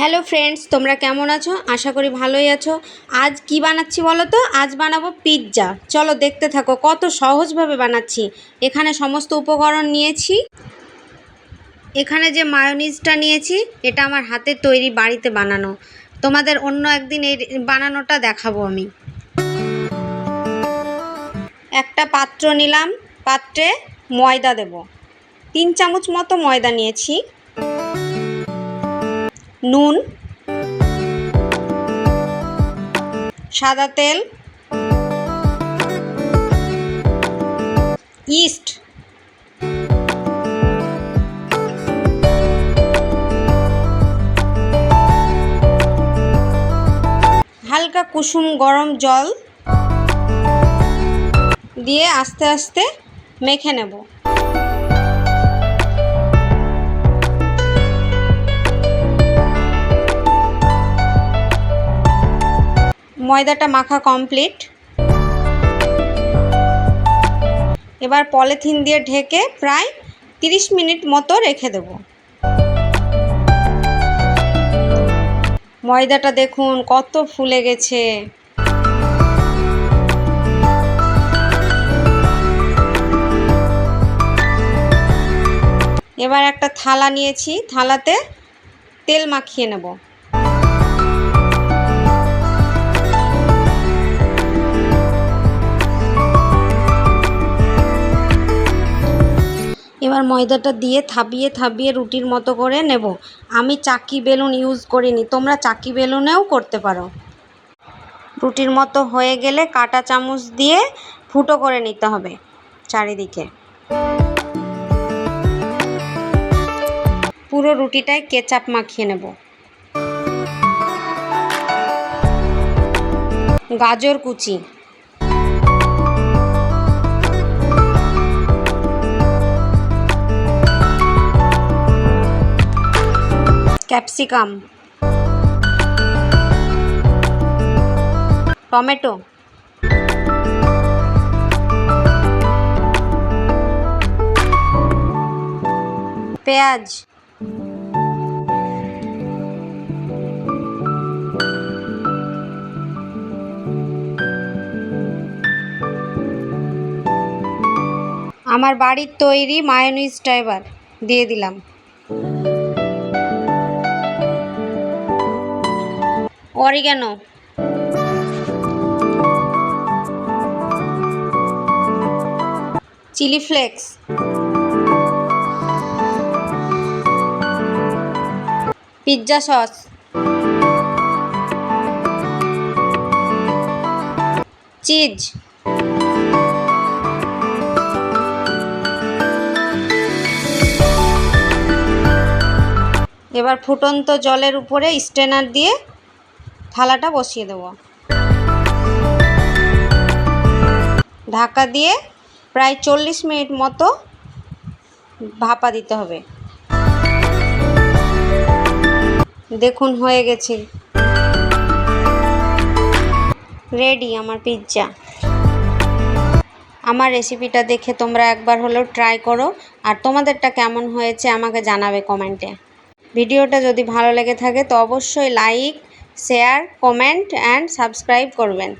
Hello friends, তোমরা কেমন আছো? আশা করি ভালোই আছো। আজ কি বানাচ্ছি বলো তো? আজ বানাবো পিৎজা। চলো দেখতে থাকো, কত সহজভাবে বানাচ্ছি। এখানে সমস্ত উপকরণ নিয়েছি। এখানে যে মায়োনিজটা নিয়েছি, এটা আমার হাতের তৈরি বাড়িতে বানানো। তোমাদের অন্য একদিন এই বানানোটা দেখাবো আমি। একটা পাত্র নিলাম, পাত্রে ময়দা দেব। তিন চামচ মতো ময়দা নিয়েছি। নুন সাদা তেল ইস্ট হালকা কুসুম গরম জল দিয়ে আস্তে আস্তে মেখে নেব। ময়দাটা মাখা কমপ্লিট। এবার পলিথিন দিয়ে ঢেকে প্রায় তিরিশ মিনিট মতো রেখে দেব। ময়দাটা দেখুন কত ফুলে গেছে। এবার একটা থালা নিয়েছি, থালাতে তেল মাখিয়ে নেব। এবার ময়দাটা দিয়ে থাবিয়ে থাবিয়ে রুটির মতো করে নেব। আমি চাকি বেলুন ইউজ করিনি, তোমরা চাকি বেলুনেও করতে পারো। রুটির মতো হয়ে গেলে কাটা চামচ দিয়ে ফুটো করে নিতে হবে চারিদিকে। পুরো রুটিটায় কেচাপ মাখিয়ে নেব। গাজর কুচি। ক্যাপসিকাম। টমেটো। পেঁয়াজ। আমার বাড়ির তৈরি মায়োনিজটা ড্রাইভার দিয়ে দিলাম। Oregano chilli flakes. Pizza sauce. Cheese. এবার ফুটন্ত জলের উপরে স্ট্রেনার দিয়ে থালাটা বসিয়ে দেব। ঢাকা দিয়ে প্রায় চল্লিশ মিনিট মতো ভাপা দিতে হবে। দেখুন, হয়ে গেছে। রেডি আমার পিৎজা। আমার রেসিপিটা দেখে তোমরা একবার হলেও ট্রাই করো। আর তোমাদেরটা কেমন হয়েছে আমাকে জানাবে কমেন্টে। ভিডিওটা যদি ভালো লেগে থাকে তো অবশ্যই like share comment and subscribe করবেন।